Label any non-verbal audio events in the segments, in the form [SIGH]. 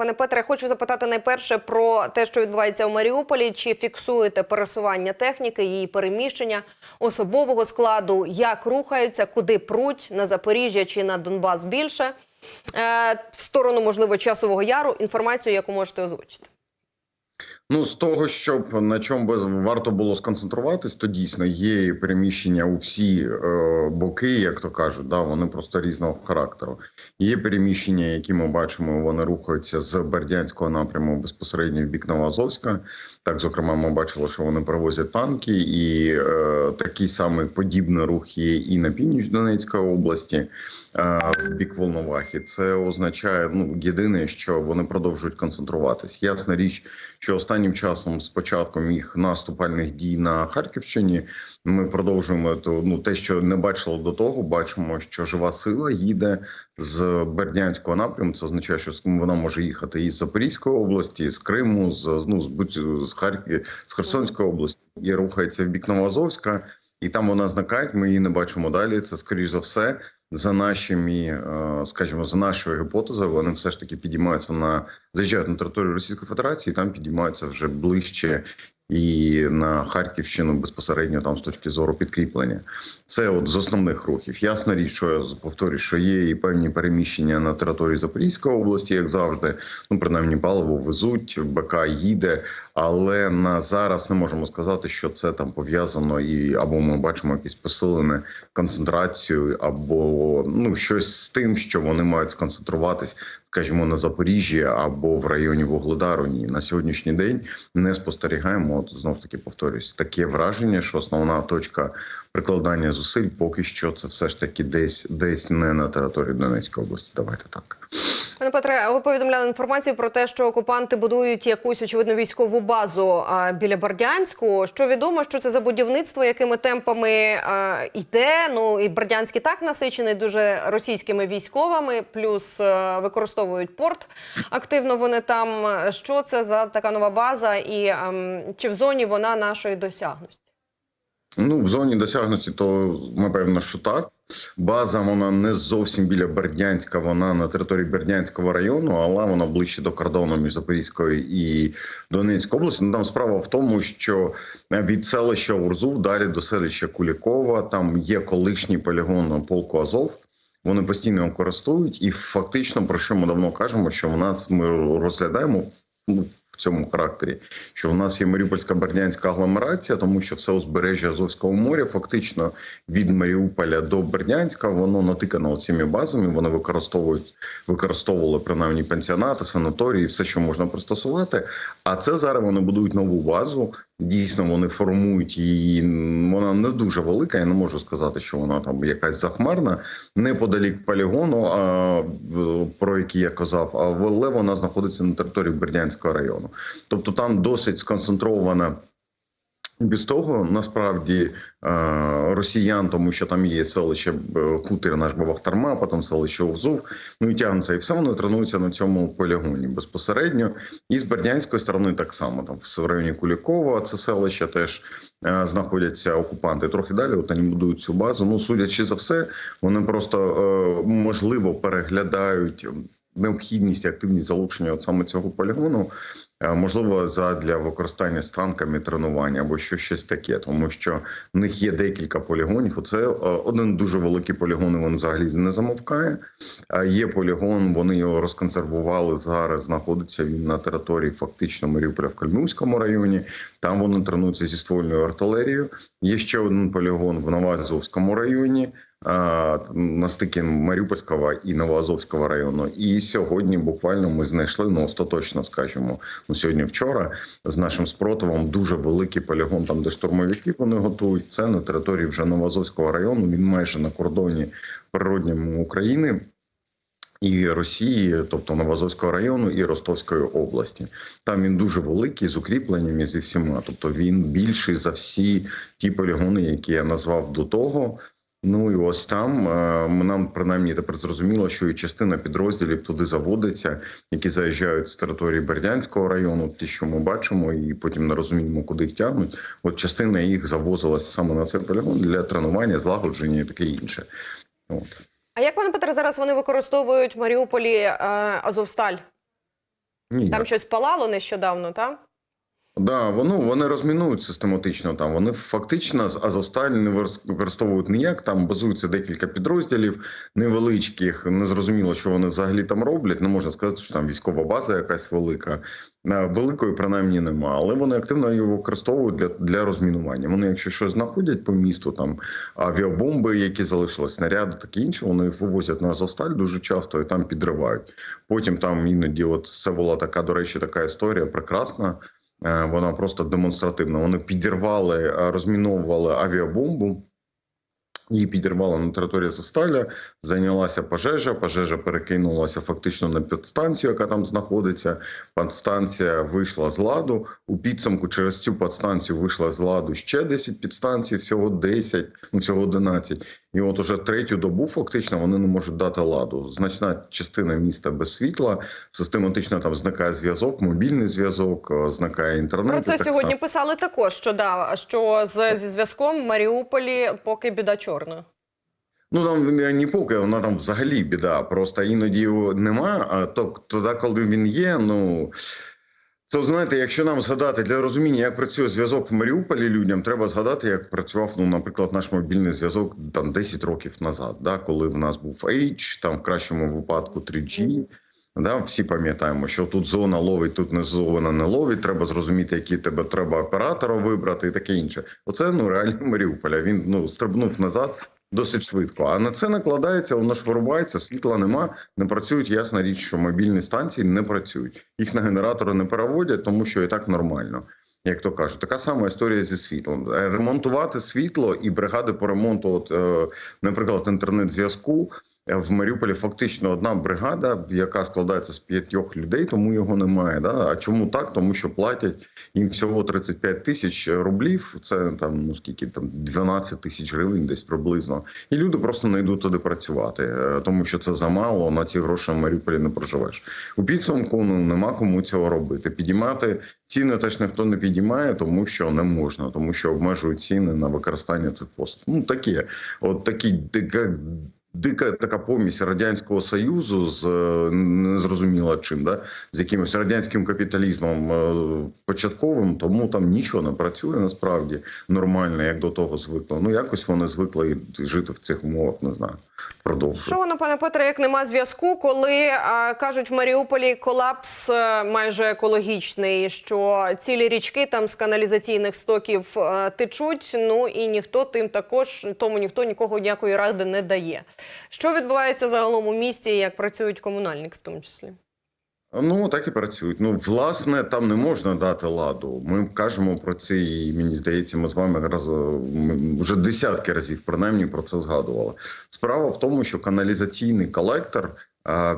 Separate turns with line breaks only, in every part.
Пане Петре, хочу запитати найперше про те, що відбувається у Маріуполі. Чи фіксуєте пересування техніки, її переміщення особового складу? Як рухаються, куди пруть на Запоріжжя чи на Донбас більше? Е, в сторону, можливо, часового яру. Інформацію, яку можете озвучити.
Ну, з того, щоб на чому би варто було сконцентруватись, то дійсно є переміщення у всі е, боки, як то кажуть, да, вони просто різного характеру. Є переміщення, які ми бачимо, вони рухаються з Бердянського напряму безпосередньо в бік Новоазовська. Так, зокрема, ми бачили, що вони привозять танки, і е, такий самий подібний рух є і на північ Донецької області е, в бік Волновахи. Це означає ну єдине, що вони продовжують концентруватись. Ясна річ, що останнім часом, з початком їх наступальних дій на Харківщині, ми продовжуємо то, ну те, що не бачили до того. Бачимо, що жива сила їде з Бердянського напряму. Це означає, що вона може їхати із Запорізької області, з Криму, з ну з з Харків, з Херсонської області і рухається в бік Новоазовська. І там вона зникає, ми її не бачимо далі. Це скоріш за все за нашими, е, скажімо, за нашою гіпотезою. Вони все ж таки підіймаються на заїжджають на територію Російської Федерації, і там підіймаються вже ближче і на Харківщину безпосередньо там з точки зору підкріплення. Це от з основних рухів. Ясна річ, що я повторюю, що є і певні переміщення на території Запорізької області, як завжди. Ну принаймні паливо везуть, БК їде. Але на зараз не можемо сказати, що це там пов'язано, і або ми бачимо якісь посилене концентрацію, або ну щось з тим, що вони мають сконцентруватись, скажімо, на Запоріжжі або в районі Вугледару. Ні, на сьогоднішній день не спостерігаємо. От знов таки повторюсь, таке враження, що основна точка прикладання зусиль поки що це все ж таки десь десь не на території Донецької області. Давайте так.
Пане Петре, ви повідомляли інформацію про те, що окупанти будують якусь очевидно військову базу біля Бердянську. Що відомо, що це за будівництво, якими темпами йде? Ну і Бердянськ і так насичений дуже російськими військовими, плюс використовують порт активно. Вони там. Що це за така нова база, і ам, чи в зоні вона нашої досягності?
Ну в зоні досягності, то напевно, що так. База вона не зовсім біля Бердянська, вона на території Бердянського району, але вона ближче до кордону між Запорізькою і Донецькою областю. Ну, там справа в тому, що від селища Урзув далі до селища Кулікова там є колишній полігон полку Азов. Вони постійно його користують, і фактично про що ми давно кажемо, що в нас ми розглядаємо ну, цьому характері, що в нас є Маріупольська Бердянська агломерація, тому що все узбережжя Азовського моря, фактично від Маріуполя до Бердянська, воно натикано цими базами. Вони використовують використовували принаймні пенсіонати, санаторії, все, що можна пристосувати. А це зараз вони будують нову базу. Дійсно, вони формують її. Вона не дуже велика. Я не можу сказати, що вона там якась захмарна, неподалік полігону, а, про який я казав, а але вона знаходиться на території Бердянського району. Тобто там досить сконцентрована. Без того насправді росіян, тому що там є селище Кутир, наш Бавахтарма, потім селище Овзув, ну і тягнуться, і все вони тренуються на цьому полігоні безпосередньо. І з Бердянської сторони так само там в районі Кулікова це селище теж знаходяться окупанти. Трохи далі от вони будують цю базу. Ну судячи за все, вони просто можливо переглядають необхідність і активність залучення от саме цього полігону. Можливо, задля використання з танками тренування або що щось таке, тому що в них є декілька полігонів. Оце один дуже великий полігон. Він взагалі не замовкає. А є полігон. Вони його розконсервували зараз. Знаходиться він на території фактично Маріуполя в Кальмівському районі. Там вони тренуються зі ствольною артилерією. Є ще один полігон в Новоазовському районі. На стикі Маріупольського і Новоазовського району, і сьогодні буквально ми знайшли ну остаточно, скажімо, ну сьогодні вчора з нашим спротивом дуже великий полігон, там де штурмовики вони готують. Це на території вже Новоазовського району. Він майже на кордоні природньому України. І Росії, тобто Новозовського району і Ростовської області, там він дуже великий з укріпленнями зі всіма. Тобто він більший за всі ті полігони, які я назвав до того. Ну і ось там нам принаймні тепер зрозуміло, що і частина підрозділів туди заводиться, які заїжджають з території Бердянського району. Ті, що ми бачимо, і потім не розуміємо, куди їх тягнуть. От частина їх завозилася саме на цей полігон для тренування, злагодження і таке інше. От.
А як пане Петре, зараз вони використовують в Маріуполі е, Азовсталь?
Ніяк.
Там щось палало нещодавно, так?
Да, воно вони розмінують систематично там. Вони фактично з Азовсталь не використовують ніяк. Там базується декілька підрозділів невеличких. Незрозуміло, що вони взагалі там роблять. Не можна сказати, що там військова база якась велика. Е, Великої принаймні нема, але вони активно її використовують для, для розмінування. Вони, якщо щось знаходять по місту, там авіабомби, які залишились, снаряди, таке інше, вони вивозять на Азовсталь дуже часто і там підривають. Потім там іноді, от це була така, до речі, така історія прекрасна. Е, Вона просто демонстративна. Вони підірвали, е, розміновували авіабомбу. Її підірвали на території Азовсталя, зайнялася пожежа. Пожежа перекинулася фактично на підстанцію, яка там знаходиться. Підстанція вийшла з ладу. У підсумку через цю підстанцію вийшла з ладу ще 10 підстанцій, всього 10, ну всього 11. І от уже третю добу фактично вони не можуть дати ладу. Значна частина міста без світла, систематично там зникає зв'язок, мобільний зв'язок, е, зникає інтернет.
Про це
так
сьогодні
само.
писали також, що да, що з, зі зв'язком в Маріуполі поки біда чорна.
Ну там не поки вона там взагалі біда. Просто іноді його нема. А то тоді, коли він є, ну. Це знаєте, якщо нам згадати для розуміння, як працює зв'язок в Маріуполі людям, треба згадати, як працював, ну, наприклад, наш мобільний зв'язок там 10 років назад, да, коли в нас був H, там в кращому випадку 3G. Да, всі пам'ятаємо, що тут зона ловить, тут не зона не ловить. Треба зрозуміти, який тебе треба оператора вибрати і таке інше. Оце ну реально [LAUGHS] Маріуполя. Він ну стрибнув назад досить швидко. А на це накладається, воно ж вирубається, світла нема, не працюють. Ясна річ, що мобільні станції не працюють. Їх на генератори не переводять, тому що і так нормально. Як то кажуть, така сама історія зі світлом. Е, Ремонтувати світло і бригади по ремонту, от, е, наприклад, інтернет-зв'язку в Маріуполі фактично одна бригада, яка складається з п'ятьох людей, тому його немає. Да? А чому так? Тому що платять їм всього 35 тисяч рублів. Це там ну скільки там 12 тисяч гривень, десь приблизно. І люди просто не йдуть туди працювати, е, тому що це замало. На ці гроші в Маріуполі не проживеш. У підсумку ну нема кому цього робити. Підіймати ціни теж ніхто не підіймає, тому що не можна, тому що обмежують ціни на використання цих послуг. Ну таке, от такі дика. Така помість радянського союзу з е, незрозуміло чим, да з якимось радянським капіталізмом е, початковим, тому там нічого не працює насправді нормально, як до того звикло. Ну якось вони звикли жити в цих умовах. Не знаю, продовжую.
Що воно, пане Петре, як нема зв'язку, коли а, кажуть в Маріуполі колапс е, майже екологічний, що цілі річки там з каналізаційних стоків е, течуть. Ну і ніхто тим також тому ніхто нікого ніякої ради не дає. Що відбувається загалом у місті, як працюють комунальники, в тому числі?
Ну так і працюють. Ну власне, там не можна дати ладу. Ми кажемо про це, і мені здається, ми з вами раз ми вже десятки разів принаймні про це згадували. Справа в тому, що каналізаційний колектор.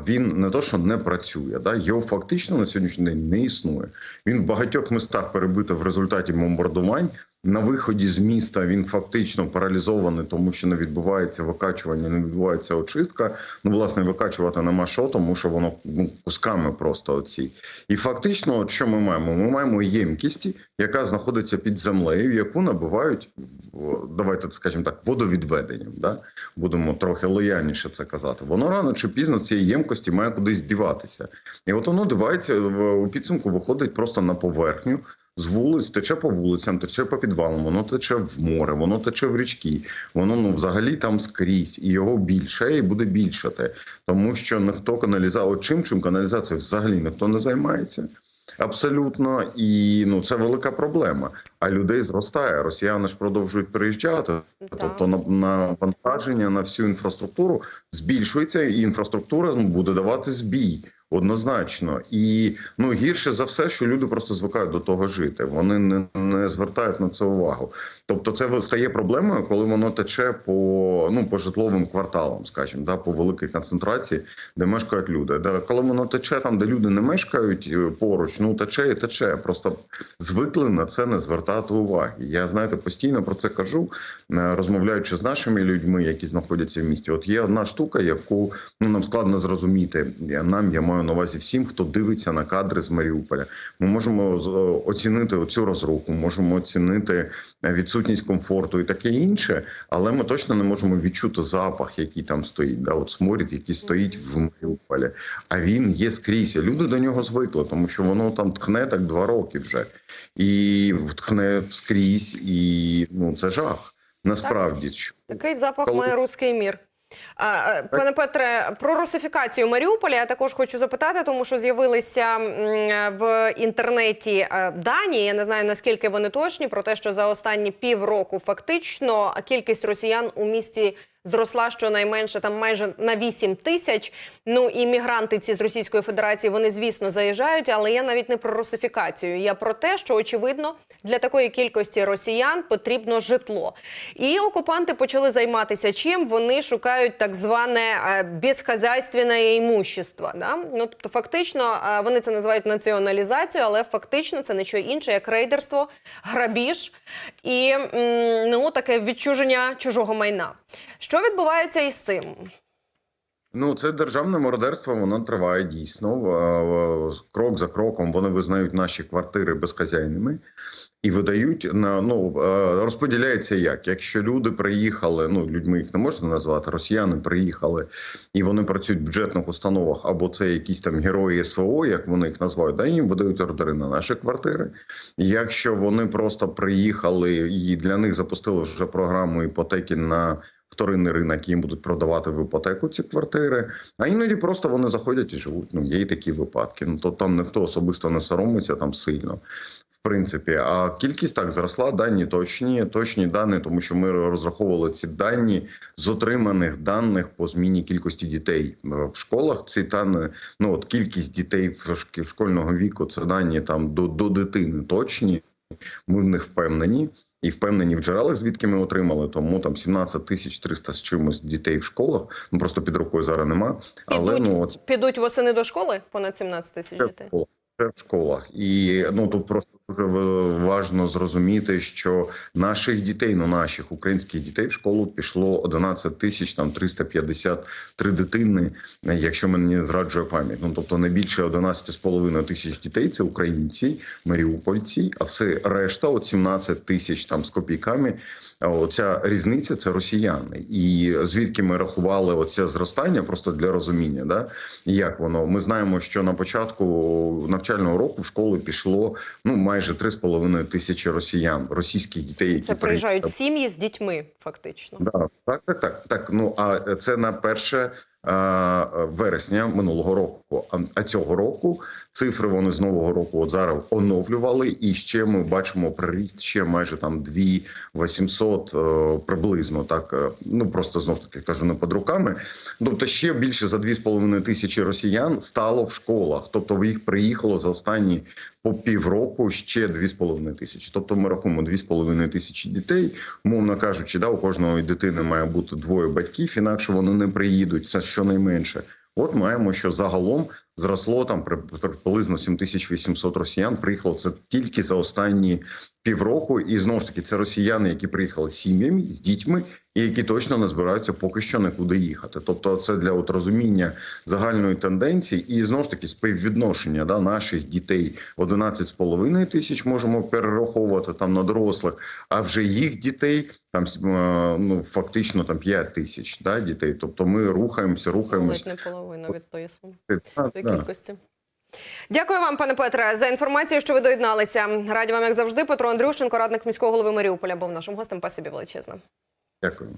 Він не то, що не працює, да його фактично на сьогоднішній день не існує. Він в багатьох містах перебитий в результаті бомбардувань. На виході з міста він фактично паралізований, тому що не відбувається викачування, не відбувається очистка. Ну, власне, викачувати нема що, тому що воно ну, кусками просто оці. І фактично, що ми маємо? Ми маємо ємкість, яка знаходиться під землею, яку набивають в- давайте скажімо так, водовідведенням. Да? Будемо трохи лояльніше це казати. Воно рано чи пізно цієї ємкості має кудись діватися. І от воно дивається у підсумку, виходить просто на поверхню. З вулиць тече по вулицям, тече по підвалам, воно тече в море, воно тече в річки. Воно ну взагалі там скрізь, і його більше і буде більшати, тому що ніхто каналізація, чим чим каналізація взагалі ніхто не займається. Абсолютно, і ну це велика проблема. А людей зростає. Росіяни ж продовжують приїжджати. Тобто на навантаження на всю інфраструктуру збільшується, і інфраструктура ну, буде давати збій однозначно. І ну гірше за все, що люди просто звикають до того жити. Вони не, не звертають на це увагу. Тобто, це стає проблемою, коли воно тече по ну по житловим кварталам, скажімо, да, по великій концентрації, де мешкають люди. Да, коли воно тече там, де люди не мешкають е, поруч, ну тече і тече. Просто звикли на це не звертати уваги. Я знаєте, постійно про це кажу, е, розмовляючи з нашими людьми, які знаходяться в місті. От є одна штука, яку ну нам складно зрозуміти. Нам я маю на увазі всім, хто дивиться на кадри з Маріуполя. Ми можемо оцінити оцю розруху, можемо оцінити відсутність комфорту і таке інше, але ми точно не можемо відчути запах, який там стоїть. Да, от сморід, який стоїть в Маріуполі. А він є скрізь. Люди до нього звикли, тому що воно там тхне так два роки вже, і тхне скрізь, і ну це жах. Насправді, так.
Такий запах
Коли-
має руський мір. Пане Петре, про русифікацію Маріуполя я також хочу запитати, тому що з'явилися в інтернеті е, дані. Я не знаю наскільки вони точні про те, що за останні півроку фактично кількість росіян у місті зросла щонайменше там майже на 8 тисяч. Ну і мігранти ці з Російської Федерації вони звісно заїжджають, але я навіть не про русифікацію. Я про те, що очевидно для такої кількості росіян потрібно житло. І окупанти почали займатися чим вони шукають так зване е, безхазяйственне імущество. Да? Ну тобто, фактично, е, вони це називають націоналізацією, але фактично це не що інше, як рейдерство, грабіж і ну таке відчуження чужого майна. Що відбувається із цим?
Ну, це державне мародерство, воно триває дійсно. В- в- Крок за кроком вони визнають наші квартири безхазяйними і видають на ну е, розподіляється як. Якщо люди приїхали, ну людьми їх не можна назвати, росіяни приїхали і вони працюють в бюджетних установах, або це якісь там герої СВО, як вони їх називають, да їм видають ордери на наші квартири. Якщо вони просто приїхали і для них запустили вже програму іпотеки на вторинний ринок, їм будуть продавати в іпотеку ці квартири. А іноді просто вони заходять і живуть. Ну є і такі випадки. Ну то там ніхто особисто не соромиться там сильно. В принципі, а кількість так зросла. Дані точні, точні дані, тому що ми розраховували ці дані з отриманих даних по зміні кількості дітей е, в школах. Ці дані, ну от кількість дітей в школьного віку, це дані там до, до дитини точні. Ми в них впевнені. І впевнені в джерелах, звідки ми отримали, тому там 17 тисяч 300 з чимось дітей в школах. Ну просто під рукою зараз нема. Але
Підуть,
ну от
підуть восени до школи понад 17 тисяч дітей.
В школах, і ну тут просто дуже в- важно зрозуміти, що наших дітей, ну наших українських дітей в школу пішло 11 тисяч там 353 дитини, якщо мене не зраджує пам'ять. Ну тобто не більше 11,5 тисяч дітей це українці, маріупольці, а все решта, от 17 тисяч там з копійками. Оця різниця це росіяни, і звідки ми рахували оце зростання, просто для розуміння, да як воно. Ми знаємо, що на початку навчального року в школу пішло ну майже 3,5 тисячі росіян, російських дітей, які
Це приїжджають сім'ї з дітьми, фактично.
Да, так, так, так, так. Ну а це на перше вересня минулого року. А, цього року цифри вони з нового року от зараз оновлювали, і ще ми бачимо приріст ще майже там 2 800 е, приблизно. Так е, ну просто знов таки кажу не під руками. Тобто ще більше за 2,5 тисячі росіян стало в школах. Тобто їх приїхало за останні по півроку ще 2,5 тисячі. Тобто ми рахуємо 2,5 тисячі дітей. Умовно кажучи, да, у кожної дитини має бути двоє батьків, інакше вони не приїдуть. Це щонайменше. От маємо, що загалом зросло там при- приблизно 7800 росіян. Приїхало це тільки за останні півроку. І знову ж таки, це росіяни, які приїхали з сім'ями, з дітьми, і які точно не збираються поки що нікуди їхати. Тобто, це для от розуміння загальної тенденції, і знову ж таки співвідношення да, наших дітей 11,5 тисяч можемо перераховувати там на дорослих, а вже їх дітей там е, ну фактично там 5 тисяч да, дітей. Тобто ми рухаємося, рухаємося.
Ледь від тої суми. Тої кількості. Дякую вам, пане Петре, за інформацію, що ви доєдналися. Раді вам, як завжди, Петро Андрющенко, радник міського голови Маріуполя, був нашим гостем. Пасибі величезне.
Дякую.